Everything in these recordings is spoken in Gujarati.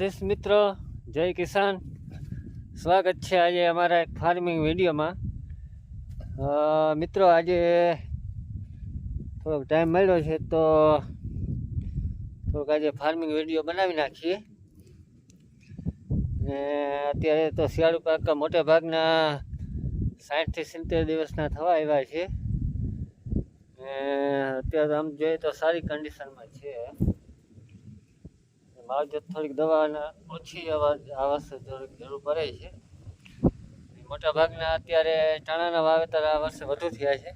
દ્વારકાધીશ મિત્રો, જય કિસાન. સ્વાગત છે આજે અમારા એક ફાર્મિંગ વિડીયોમાં. મિત્રો, આજે થોડોક ટાઈમ મળ્યો છે તો થોડોક આજે ફાર્મિંગ વીડિયો બનાવી નાખીએ. ને અત્યારે તો શિયાળુ પાક મોટા ભાગના સાઠથી સિત્તેર દિવસના થવા આવ્યા છે. અત્યારે આમ જોઈએ તો સારી કન્ડિશનમાં છે. માવજત થોડીક દવાના ઓછી આવા- આ વર્ષે થોડીક જરૂર પડે છે. મોટા ભાગના અત્યારે ચણાના વાવેતર આ વર્ષે વધુ થયા છે.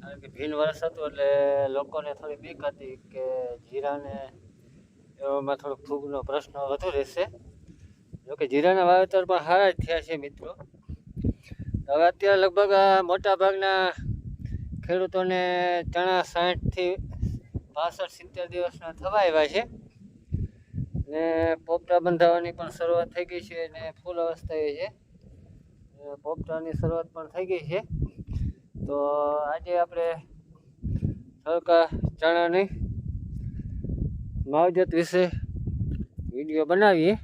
કારણ કે ભીન વર્ષ હતું એટલે લોકોને થોડી બીક હતી કે જીરાને એવામાં થોડોક ફૂગનો પ્રશ્ન વધુ રહેશે. જોકે જીરાના વાવેતર પણ સારા જ થયા છે મિત્રો. હવે અત્યારે લગભગ મોટા ભાગના ખેડૂતોને ચણા સાઠથી પાસઠ સિત્તેર દિવસના થવા આવ્યા છે. ને પોપટા બંધાવવાની પણ શરૂઆત થઈ ગઈ છે ને ફૂલ અવસ્થાએ છે. પોપટાની શરૂઆત પણ થઈ ગઈ છે. તો આજે આપણે હલકા ચણાની માવજત વિશે વીડિયો બનાવીએ.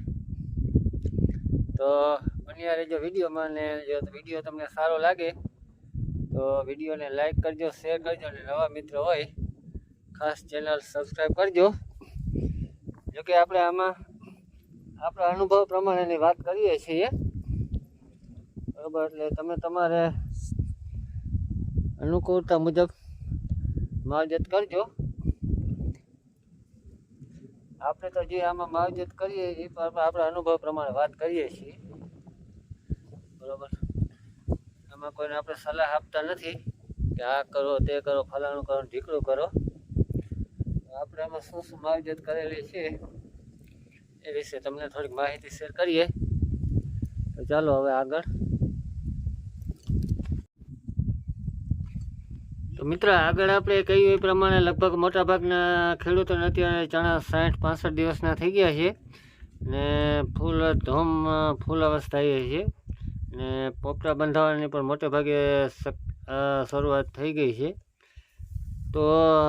તો બન્યા રહેજો વિડીયોમાં ને જો વીડિયો તમને સારો લાગે તો વિડીયોને લાઈક કરજો, શેર કરજો અને નવા મિત્રો હોય, ખાસ ચેનલ સબસ્ક્રાઈબ કરજો. જોકે આપણે આમાં, આપણા અનુભવ પ્રમાણેની વાત કરીએ છીએ. બરાબર, એટલે તમે તમારે અનુકૂળતા મુજબ માવજત કરજો. આપણે તો જે આમાં માવજત કરીએ, એ પણ આપણા અનુભવ પ્રમાણે વાત કરીએ છીએ. બરાબર. આમાં કોઈને આપણે સલાહ આપતા નથી કે આ કરો, તે કરો, ફલાણું કરો, ઢીકડું કરો. આપણે આમાં શું શું માવજત કરેલી છે એ વિશે તમને થોડીક માહિતી શેર કરીએ. તો ચાલો હવે આગળ. તો મિત્ર, આગળ આપણે કહ્યું એ પ્રમાણે લગભગ મોટાભાગના ખેડૂતોને અત્યારે ચણા સાઠ, પાસઠ દિવસના થઈ ગયા છે ને ફૂલ ધોમ, ફૂલ અવસ્થાએ છે ને પોપટા બંધાવવાની પણ મોટે ભાગે શરૂઆત થઈ ગઈ છે. તો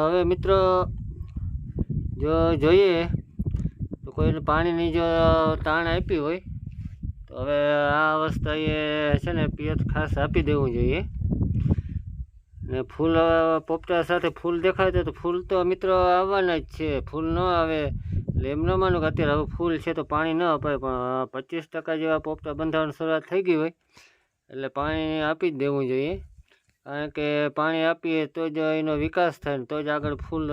હવે મિત્રો જો જોઈએ તો કોઈને પાણીની જો તાણ આપી હોય, તો હવે આ અવસ્થાએ છે ને પિયત ખાસ આપી દેવું જોઈએ. ને ફૂલ પોપટા સાથે ફૂલ દેખાય તો ફૂલ તો મિત્રો આવવાના જ છે. ફૂલ ન આવે એટલે એમ ન માનું કે અત્યારે હવે ફૂલ છે તો પાણી ન અપાય, પણ પચીસ ટકા જેવા પોપટા બંધાવવાની શરૂઆત થઈ ગઈ હોય, એટલે પાણી આપી જ દેવું જોઈએ. કારણ કે પાણી આપીએ તો જ એનો વિકાસ થાય ને તો જ આગળ ફૂલ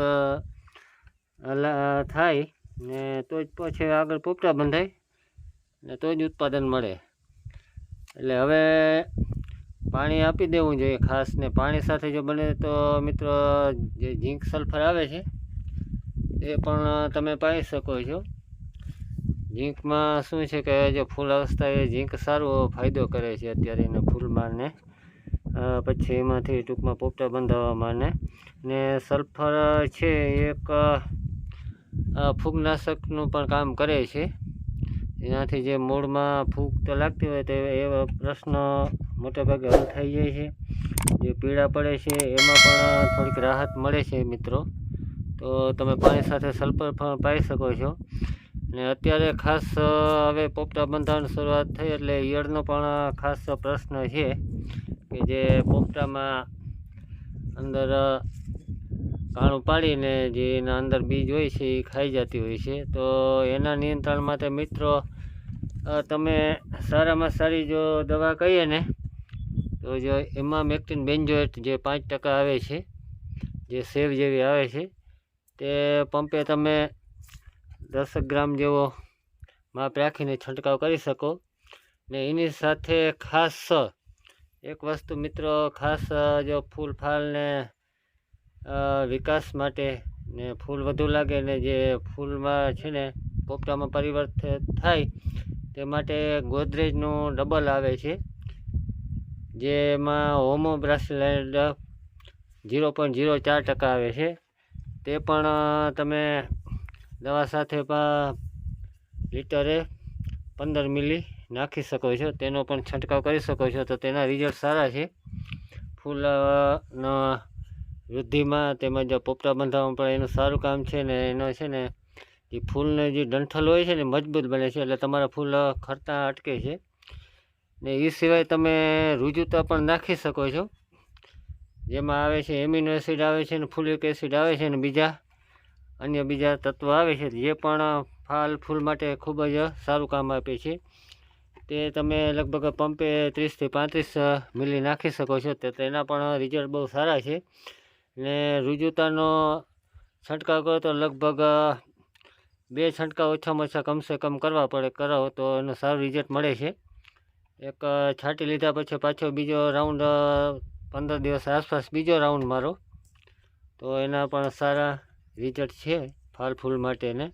થાય. ને તો જ પછી આગળ પોપટા બંધાય. ને તો જ ઉત્પાદન મળે. એટલે હવે પાણી આપી દેવું જોઈએ ખાસ. ને પાણી સાથે જો બને તો મિત્રો, જે ઝીંક સલ્ફર આવે છે, એ પણ તમે પાઈ શકો છો. ઝીંકમાં શું છે કે જો ફૂલ અવસ્થા એ ઝીંક સારો ફાયદો કરે છે અત્યારે એને ફૂલમાં ને પછી એમાંથી ટૂંકમાં પોપટા બંધાવવામાં ને સલ્ફર છે એક ફૂગનાશકનું પણ કામ કરે છે. એનાથી જે મૂળમાં ફૂગ તો લાગતી હોય તો એવા પ્રશ્ન મોટેભાગે હલ થઈ જાય છે. જે પીળા પડે છે એમાં પણ થોડીક રાહત મળે છે મિત્રો. તો તમે પાણી સાથે સલ્ફર પણ પાઈ શકો છો. ને અત્યારે ખાસ હવે પોપટા બંધારણ શરૂઆત થઈ એટલે ઈયળનો પણ ખાસ પ્રશ્ન છે કે જે પોપટામાં અંદર કાણું પાડીને જે એના અંદર બીજ હોય છે એ ખાઈ જતી હોય છે. તો એના નિયંત્રણ માટે મિત્રો તમે સારામાં સારી જો દવા કહીએ ને, તો જો એમાં મેક્ટિન બેન્જોએટ જે પાંચ ટકા આવે છે, જે સેવ જેવી આવે છે, તે પંપે તમે દસ ગ્રામ જેવો માપ રાખીને છંટકાવ કરી શકો. ને એની સાથે ખાસ એક વસ્તુ મિત્રો, ખાસ જો ફૂલ ફાલને વિકાસ માટે ને ફૂલ વધુ લાગે ને જે ફૂલમાં છે ને પોપટામાં પરિવર્તન થાય તે માટે ગોદરેજનું ડબલ આવે છે. જેમાં homobrassinolide zero point zero ચાર ટકા આવે છે. તે પણ તમે દવા સાથે પણ લીટરે પંદર મિલી નાખી શકો છો. તેનો પણ છંટકાવ કરી શકો છો. તો તેના રિઝલ્ટ સારા છે. ફૂલ અ, નો વૃદ્ધિમાં તેમજ પોપટા બંધાવવામાં પણ એનું સારું કામ છે ને એનો છે ને જે ફૂલને જે ડંઠલ હોય છે ને મજબૂત બને છે, એટલે તમારા ફૂલ ખરતા અટકે છે. ને એ સિવાય તમે રુજુતા પણ નાખી શકો છો. જેમાં આવે છે એમિનો એસિડ આવે છે ને ફૂલિક એસિડ આવે છે ને બીજા અન્ય બીજા તત્વો આવે છે, જે પણ ફાલ ફૂલ માટે ખૂબ જ સારું કામ આપે છે. તે તમે લગભગ પંપે ત્રીસથી પાંત્રીસ મિલી નાખી શકો છો, તો તેના પણ રિઝલ્ટ બહુ સારા છે. ને રુજુતાનો છંટકાવ કરો તો લગભગ બે છંટકાવ ઓછામાં ઓછા કમસે કમ કરવા પડે, કરાવો તો એનો સારું રિઝલ્ટ મળે છે. એક છાંટી લીધા પછી પાછો બીજો રાઉન્ડ પંદર દિવસ આસપાસ બીજો રાઉન્ડ મારો. તો એના પણ સારા રિઝલ્ટ છે, ફાલ ફૂલ માટેને.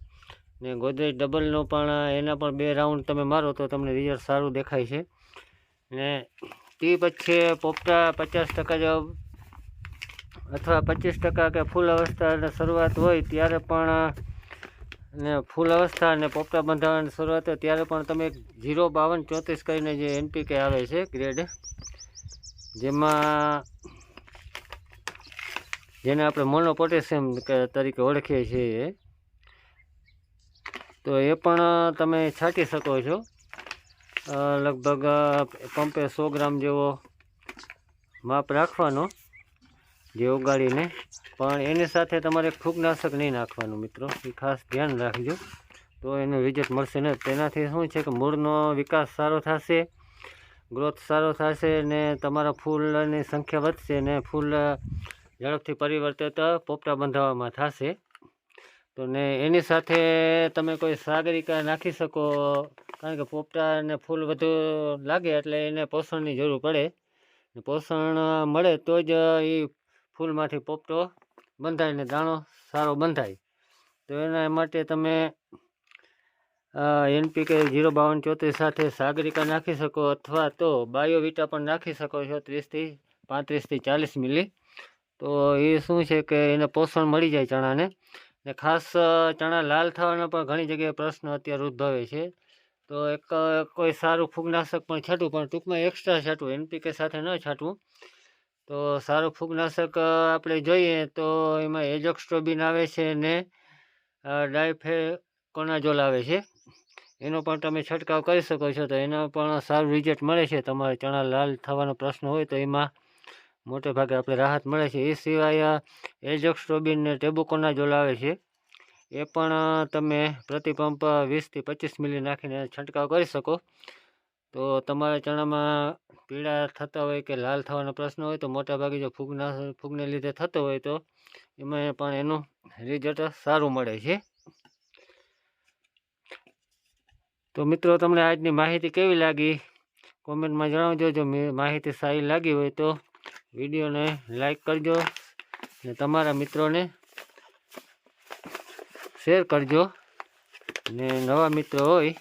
ને ગોદરેજ ડબલનો પણ એના પણ બે રાઉન્ડ તમે મારો તો તમને રિઝલ્ટ સારું દેખાય છે. ને તે પછી પોપટા પચાસ ટકા અથવા પચીસ ટકા કે ફૂલ અવસ્થાની શરૂઆત હોય ત્યારે પણ, ને ફૂલ અવસ્થા અને પોપટા બંધાવવાની શરૂઆત હોય ત્યારે પણ તમે જીરો બાવન ચોત્રીસ કરીને જે એનપીકે આવે છે ગ્રેડ, જેમાં જેને આપણે મોનો પોટેશિયમ તરીકે ઓળખીએ છીએ, તો એ પણ તમે છાંટી શકો છો. લગભગ પંપે સો ગ્રામ જેવો માપ રાખવાનો. જે ઉગાડીને પણ એની સાથે તમારે ફૂગનાશક નહીં નાખવાનું મિત્રો. એ ખાસ ધ્યાન રાખજો. તો એનું રિઝલ્ટ મળશે ને. તેનાથી શું છે કે મૂળનો વિકાસ સારો થશે ગ્રોથ સારો થશે ને તમારા ફૂલની સંખ્યા વધશે ને ફૂલ ઝડપથી પરિવર્તિત પોપટા બંધાવવામાં થશે. તો ને એની સાથે તમે કોઈ સાગરિકા નાખી શકો, કારણ કે પોપટા અને ફૂલ વધુ લાગે એટલે એને પોષણની જરૂર પડે. પોષણ મળે તો જ એ ફૂલમાંથી પોપટો બંધાય ને દાણો સારો બંધાય. તો એના માટે તમે એનપીકે જીરો બાવન ચોત્રીસ સાથે સાગરિકા નાખી શકો અથવા તો બાયોવિટા પણ નાખી શકો છો ત્રીસથી પાંત્રીસથી ચાલીસ મિલી. તો એ શું છે કે એને પોષણ મળી જાય ચણાને. ને ખાસ ચણા લાલ થવાનો પણ ઘણી જગ્યાએ પ્રશ્ન અત્યારે ઉદ્ભવે છે. તો એક, કોઈ સારું ફૂગનાશક પણ છાંટવું, પણ ટૂંકમાં એક્સ્ટ્રા છાંટવું, એનપીકે સાથે ન છાંટવું. તો સારું ફૂગનાશક આપણે જોઈએ તો એમાં એજોક્સ્ટ્રોબિન આવે છે ને ડાયફે કોનાજોલ આવે છે. એનો પણ તમે છંટકાવ કરી શકો છો, તો એનો પણ સારું રિઝલ્ટ મળે છે. તમારે ચણા લાલ થવાનો પ્રશ્ન હોય તો એમાં મોટે ભાગે આપણે રાહત મળે છે. એ સિવાય એજોક્સ્ટ્રોબિન ને ટેબુકોનાજોલ આવે છે. એ પણ તમે પ્રતિપંપ વીસથી પચીસ મિલી નાખીને છંટકાવ કરી શકો. તો તમારા ચણામાં પીળા થતા હોય કે લાલ થવાનો પ્રશ્ન હોય તો મોટાભાગે જો ફૂગના, ફૂગને લીધે થતો હોય તો એમાં પણ એનું રિઝલ્ટ સારું મળે છે. તો મિત્રો, તમને આજની માહિતી કેવી લાગી? કોમેન્ટમાં જણાવજો. જો માહિતી સારી લાગી હોય તો વિડીયોને લાઈક કરજો ને તમારા મિત્રોને શેર કરજો. ને નવા મિત્રો હોય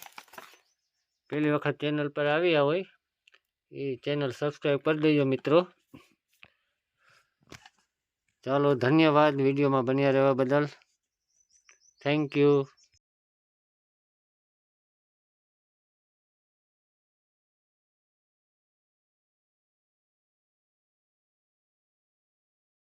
પહેલી વખત ચેનલ પર આવ્યા હોય, એ ચેનલ સબસ્ક્રાઈબ કરી દેજો મિત્રો. ચાલો, ધન્યવાદ. વિડીયોમાં બન્યા રહેવા બદલ. Thank you